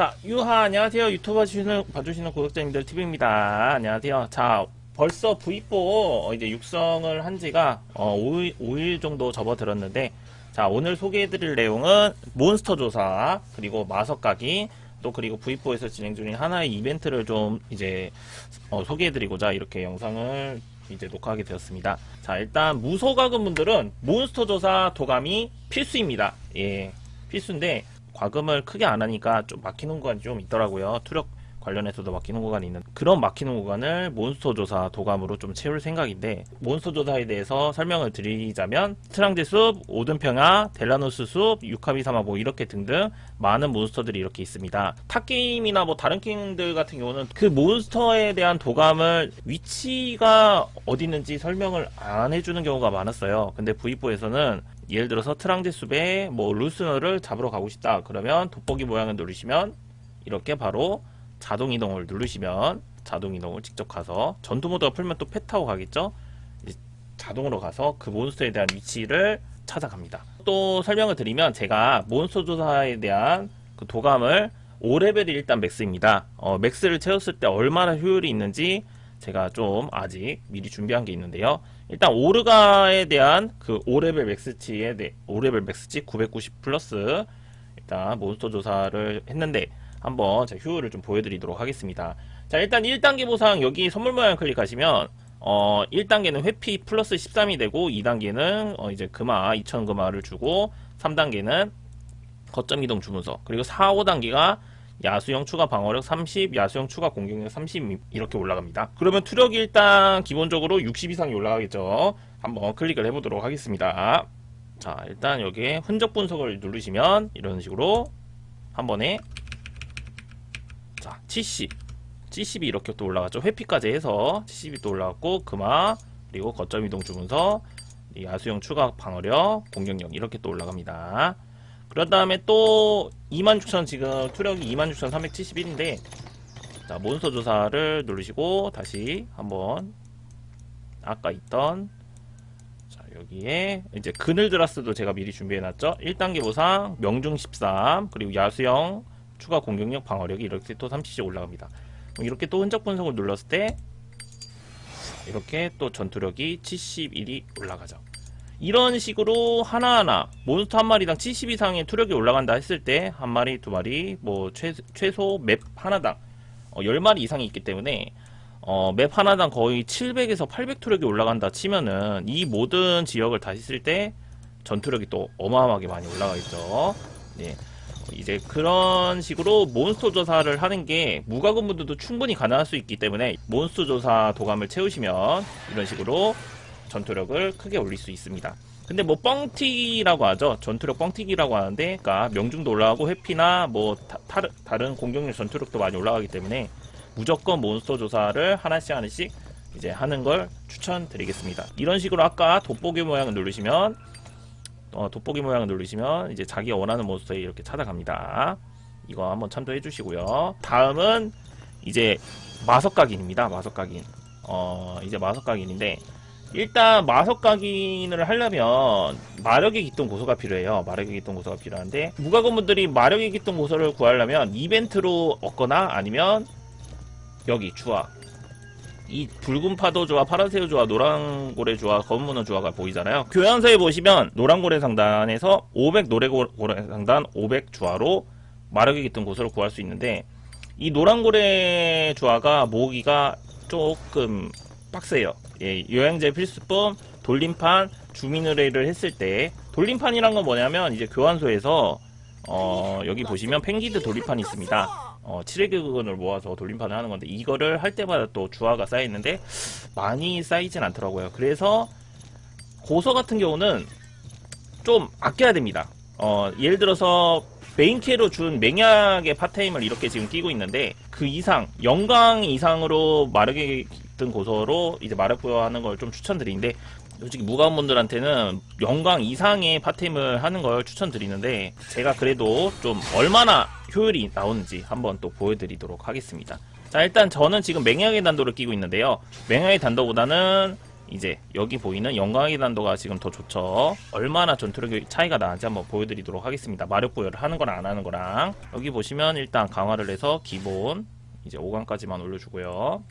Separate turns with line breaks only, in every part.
자, 유하, 안녕하세요. 유튜브 봐주시는, 봐주시는 구독자님들 TV입니다. 안녕하세요. 자, 벌써 V4 어, 이제 육성을 한 지가 어, 5일, 5일 정도 접어들었는데, 자, 오늘 소개해드릴 내용은 몬스터 조사, 그리고 마석 가기, 또 그리고 V4에서 진행 중인 하나의 이벤트를 좀 이제 어, 소개해드리고자 이렇게 영상을 이제 녹화하게 되었습니다. 자, 일단 무소가금 분들은 몬스터 조사 도감이 필수입니다. 예, 필수인데 과금을 크게 안 하니까 좀 막히는 구간이 좀 있더라고요. 투력 관련해서도 막히는 구간이 있는 그런 막히는 구간을 몬스터 조사 도감으로 좀 채울 생각인데 몬스터 조사에 대해서 설명을 드리자면 트랑제 숲, 오든평야, 델라노스 숲, 유카비사마 뭐 이렇게 등등 많은 몬스터들이 이렇게 있습니다. 타 게임이나 뭐 다른 게임들 같은 경우는 그 몬스터에 대한 도감을 위치가 어디 있는지 설명을 안 해주는 경우가 많았어요. 근데 V4에서는 예를 들어서 트랑제 숲에 뭐 루스너를 잡으러 가고 싶다. 그러면 돋보기 모양을 누르시면 이렇게 바로 자동 이동을 누르시면 자동 이동을 직접 가서 전투 모드가 풀면 또 패 타고 가겠죠? 자동으로 가서 그 몬스터에 대한 위치를 찾아갑니다. 또 설명을 드리면 제가 몬스터 조사에 대한 그 도감을 5레벨이 일단 맥스입니다. 어, 맥스를 채웠을 때 얼마나 효율이 있는지 제가 좀 아직 미리 준비한 게 있는데요. 일단 오르가에 대한 그 5레벨 맥스치에 대 5레벨 맥스치 990 플러스 일단 몬스터 조사를 했는데 한번 제 효율을 좀 보여드리도록 하겠습니다. 자 일단 1단계 보상 여기 선물 모양 클릭하시면 어 1단계는 회피 플러스 13이 되고 2단계는 어 이제 금화 2000 금화를 주고 3단계는 거점 이동 주문서 그리고 4, 5단계가 야수형 추가 방어력 30, 야수형 추가 공격력 30 이렇게 올라갑니다. 그러면 투력이 일단 기본적으로 60 이상이 올라가겠죠. 한번 클릭을 해보도록 하겠습니다. 자 일단 여기에 흔적 분석을 누르시면 이런 식으로 한 번에 자 70, 70이 이렇게 또 올라갔죠. 회피까지 해서 70이 또 올라갔고 금화 그리고 거점 이동 주문서 이 야수형 추가 방어력 공격력 이렇게 또 올라갑니다. 그런 다음에 또 26,000 지금 투력이 26,371인데 자 몬스터 조사를 누르시고 다시 한번 아까 있던 자 여기에 이제 그늘드라스도 제가 미리 준비해놨죠. 1단계 보상 명중 13 그리고 야수형 추가 공격력 방어력이 이렇게 또 30씩 올라갑니다. 이렇게 또 흔적 분석을 눌렀을 때 이렇게 또 전투력이 71이 올라가죠 이런 식으로 하나하나 몬스터 한 마리당 70 이상의 투력이 올라간다 했을 때 한 마리, 두 마리, 뭐 최, 최소 맵 하나당 어, 10마리 이상이 있기 때문에 어, 맵 하나당 거의 700에서 800 투력이 올라간다 치면은 이 모든 지역을 다시 쓸 때 전투력이 또 어마어마하게 많이 올라가겠죠. 네. 이제 그런 식으로 몬스터 조사를 하는 게 무과금 분들도 충분히 가능할 수 있기 때문에 몬스터 조사 도감을 채우시면 이런 식으로 전투력을 크게 올릴 수 있습니다. 근데 뭐 뻥튀기라고 하죠. 전투력 뻥튀기라고 하는데, 그러니까 명중도 올라가고 회피나 뭐 다, 른 공격력 전투력도 많이 올라가기 때문에 무조건 몬스터 조사를 하나씩 하나씩 이제 하는 걸 추천드리겠습니다. 이런 식으로 아까 돋보기 모양을 누르시면 어, 돋보기 모양을 누르시면 이제 자기가 원하는 몬스터에 이렇게 찾아갑니다. 이거 한번 참조해 주시고요. 다음은 이제 마석각인입니다. 마석각인. 어, 이제 마석각인인데 일단 마석 각인을 하려면 마력의 기동 고소가 필요해요. 마력의 기동 고소가 필요한데 무과금분들이 마력의 기동 고소를 구하려면 이벤트로 얻거나 아니면 여기 주화 이 붉은 파도 조화, 파란새우 조화, 노란 고래 조화, 검은 문어 조화가 보이잖아요. 교양서에 보시면 노란 고래 상단에서 500 노래 고래 상단 500 조화로 마력의 기동 고소를 구할 수 있는데 이 노란 고래 조화가 모으기가 조금 빡세요. 예, 요양제 필수품 돌림판 주민 의뢰를 했을 때 돌림판이란 건 뭐냐면 이제 교환소에서 어, 여기 보시면 펭기드 돌림판이 있습니다. 어, 7회격을 모아서 돌림판을 하는 건데 이거를 할 때마다 또 주화가 쌓여 있는데 많이 쌓이진 않더라고요. 그래서 고서 같은 경우는 좀 아껴야 됩니다. 어, 예를 들어서 메인캐로 준 맹약의 파타임을 이렇게 지금 끼고 있는데 그 이상 영광 이상으로 마르게 든 고서로 이제 마력부여하는 걸 좀 추천드리는데 솔직히 무가분들한테는 영광 이상의 파템을 하는 걸 추천드리는데 제가 그래도 좀 얼마나 효율이 나오는지 한번 또 보여드리도록 하겠습니다. 자 일단 저는 지금 맹약의 단도를 끼고 있는데요. 맹약의 단도보다는 이제 여기 보이는 영광의 단도가 지금 더 좋죠. 얼마나 전투력이 차이가 나는지 한번 보여드리도록 하겠습니다. 마력 부여를 하는 거랑 안 하는 거랑 여기 보시면 일단 강화를 해서 기본 이제 5강까지만 올려주고요.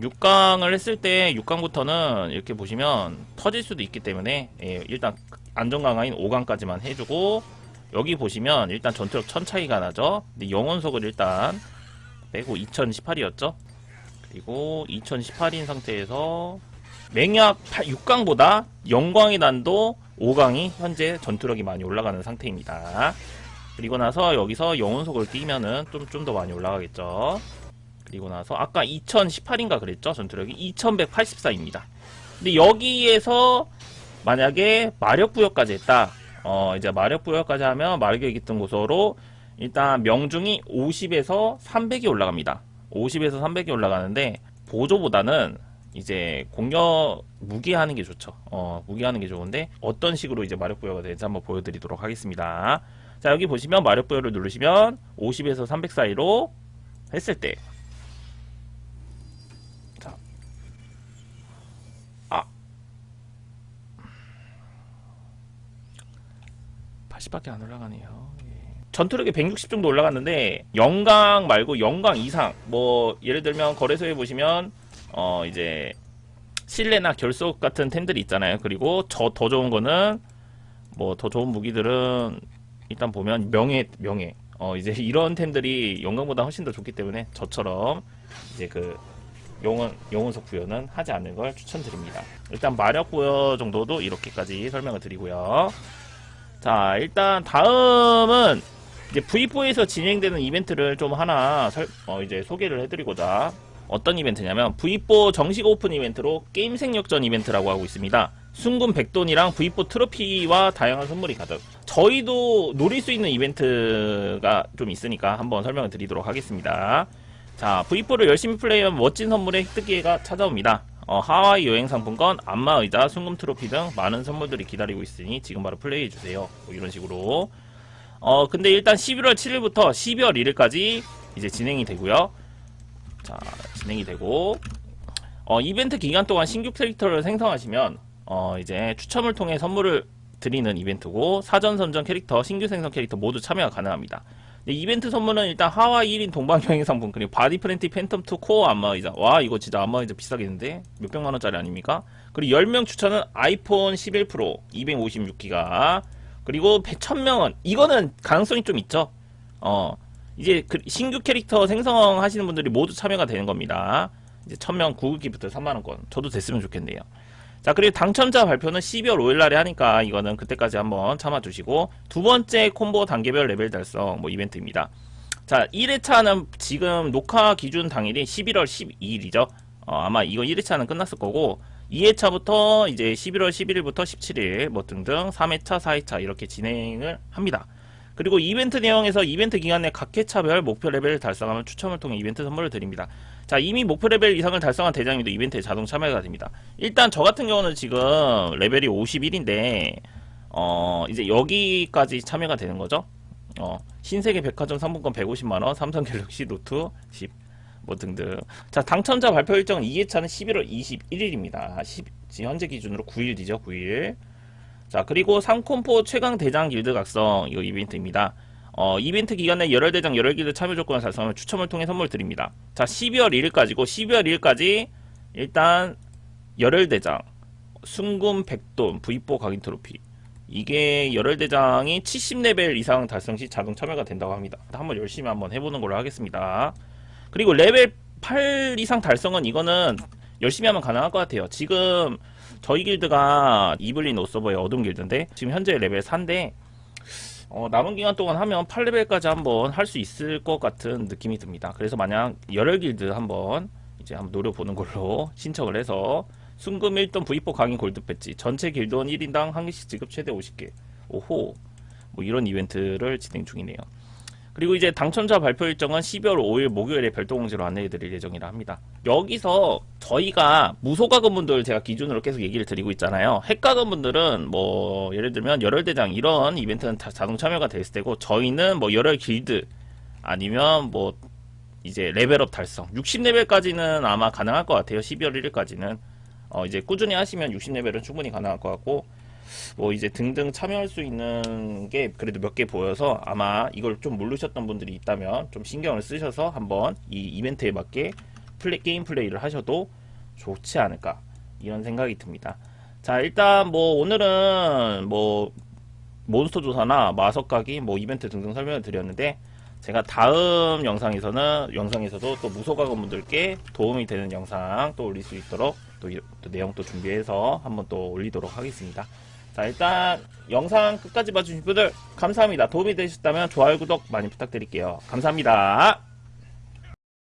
6강을 했을 때 6강부터는 이렇게 보시면 터질 수도 있기 때문에 예, 일단 안전 강화인 5강까지만 해주고 여기 보시면 일단 전투력 1000 차이가 나죠. 근데 영혼석을 일단 빼고 2018이었죠. 그리고 2018인 상태에서 맹약 6강보다 영광의 난도 5강이 현재 전투력이 많이 올라가는 상태입니다. 그리고 나서 여기서 영혼석을 끼면은 좀 좀 더 많이 올라가겠죠. 그리고 나서 아까 2018인가 그랬죠 전투력이 2184입니다. 근데 여기에서 만약에 마력 부여까지 했다. 어 이제 마력 부여까지 하면 마력의 깃든 고서로 일단 명중이 50에서 300이 올라갑니다. 50에서 300이 올라가는데 보조보다는 이제 공격 무기하는 게 좋죠. 어 무기하는 게 좋은데 어떤 식으로 이제 마력 부여가 되는지 한번 보여드리도록 하겠습니다. 자 여기 보시면 마력 부여를 누르시면 50에서 300 사이로 했을 때 80밖에 안 올라가네요. 예. 전투력이 160 정도 올라갔는데 영강 말고 영강 이상 뭐 예를 들면 거래소에 보시면 어 이제 실내나 결속 같은 템들이 있잖아요. 그리고 저 더 좋은 거는 뭐 더 좋은 무기들은 일단 보면 명예 명예 어 이제 이런 템들이 영광보다 훨씬 더 좋기 때문에 저처럼 이제 그 영혼 영혼석 부여는 하지 않는 걸 추천드립니다. 일단 마력 부여 정도도 이렇게까지 설명을 드리고요. 자 일단 다음은 이제 V4에서 진행되는 이벤트를 좀 하나 설, 어, 이제 소개를 해드리고자 어떤 이벤트냐면 V4 정식 오픈 이벤트로 게임 생력전 이벤트라고 하고 있습니다. 순금 백돈이랑 V4 트로피와 다양한 선물이 가득. 저희도 노릴 수 있는 이벤트가 좀 있으니까 한번 설명을 드리도록 하겠습니다. 자, V4를 열심히 플레이하면 멋진 선물의 획득 기회가 찾아옵니다. 어, 하와이 여행 상품권, 안마의자, 순금 트로피 등 많은 선물들이 기다리고 있으니 지금 바로 플레이해 주세요. 뭐 이런 식으로. 어, 근데 일단 11월 7일부터 12월 1일까지 이제 진행이 되고요. 자, 진행이 되고 어, 이벤트 기간 동안 신규 캐릭터를 생성하시면 어, 이제 추첨을 통해 선물을 드리는 이벤트고 사전 선정 캐릭터, 신규 생성 캐릭터 모두 참여가 가능합니다. 네, 이벤트 선물은 일단 하와이 1인 동방여행 상품 그리고 바디 프렌티 팬텀 2 코어 안마의자 와 이거 진짜 안마의자 비싸겠는데 몇백만 원짜리 아닙니까? 그리고 10명 추천은 아이폰 11 프로 256기가 그리고 1000명은 이거는 가능성이 좀 있죠. 어 이제 그 신규 캐릭터 생성하시는 분들이 모두 참여가 되는 겁니다. 이제 1000명 구급기부터 3만원권 저도 됐으면 좋겠네요. 자 그리고 당첨자 발표는 12월 5일 날에 하니까 이거는 그때까지 한번 참아주시고 두 번째 콤보 단계별 레벨 달성 뭐 이벤트입니다. 자 1회차는 지금 녹화 기준 당일이 11월 12일이죠. 어, 아마 이거 1회차는 끝났을 거고 2회차부터 이제 11월 11일부터 17일 뭐 등등 3회차, 4회차 이렇게 진행을 합니다. 그리고 이벤트 내용에서 이벤트 기간 내각 회차별 목표 레벨을 달성하면 추첨을 통해 이벤트 선물을 드립니다. 자, 이미 목표 레벨 이상을 달성한 대장님도 이벤트에 자동 참여가 됩니다. 일단 저 같은 경우는 지금 레벨이 51인데 어, 이제 여기까지 참여가 되는 거죠. 어, 신세계 백화점 상품권 150만원, 삼성 갤럭시 노트 10, 뭐 등등. 자, 당첨자 발표 일정은 2회차는 11월 21일입니다. 10, 지금 현재 기준으로 9일 뒤죠, 9일. 자, 그리고 상콤포 최강 대장 길드 각성 이거 이벤트입니다. 어, 이벤트 기간에 열혈 대장 열혈 길드 참여 조건을 달성하면 추첨을 통해 선물 드립니다. 자, 12월 1일까지고 12월 1일까지 일단 열혈 대장 순금 백돈 V4 각인 트로피 이게 열혈 대장이 70레벨 이상 달성 시 자동 참여가 된다고 합니다. 한번 열심히 한번 해보는 걸로 하겠습니다. 그리고 레벨 8 이상 달성은 이거는 열심히 하면 가능할 것 같아요. 지금 저희 길드가 이블린 오서버의 어둠 길드인데 지금 현재 레벨 4인데 어, 남은 기간 동안 하면 8레벨까지 한번 할 수 있을 것 같은 느낌이 듭니다. 그래서 만약 열혈 길드 한번 이제 한번 노려보는 걸로 신청을 해서 순금 1돈 V4 강인 골드 배지 전체 길드원 1인당 한 개씩 지급 최대 50개 오호 뭐 이런 이벤트를 진행 중이네요. 그리고 이제 당첨자 발표 일정은 12월 5일 목요일에 별도 공지로 안내해 드릴 예정이라 합니다. 여기서 저희가 무소가금 분들 제가 기준으로 계속 얘기를 드리고 있잖아요. 핵가금 분들은 뭐 예를 들면 열혈대장 이런 이벤트는 다 자동 참여가 될 때고 저희는 뭐 열혈 길드 아니면 뭐 이제 레벨업 달성 60레벨까지는 아마 가능할 것 같아요 12월 1일까지는 어 이제 꾸준히 하시면 60레벨은 충분히 가능할 것 같고 뭐 이제 등등 참여할 수 있는 게 그래도 몇 개 보여서 아마 이걸 좀 모르셨던 분들이 있다면 좀 신경을 쓰셔서 한번 이 이벤트에 맞게 플레이, 게임 플레이를 하셔도 좋지 않을까 이런 생각이 듭니다. 자 일단 뭐 오늘은 뭐 몬스터 조사나 마석 가기 뭐 이벤트 등등 설명을 드렸는데 제가 다음 영상에서는 영상에서도 또 무소가건 분들께 도움이 되는 영상 또 올릴 수 있도록 또, 이- 또 내용 또 준비해서 한번 또 올리도록 하겠습니다. 자 일단 영상 끝까지 봐주신 분들 감사합니다. 도움이 되셨다면 좋아요 구독 많이 부탁드릴게요. 감사합니다.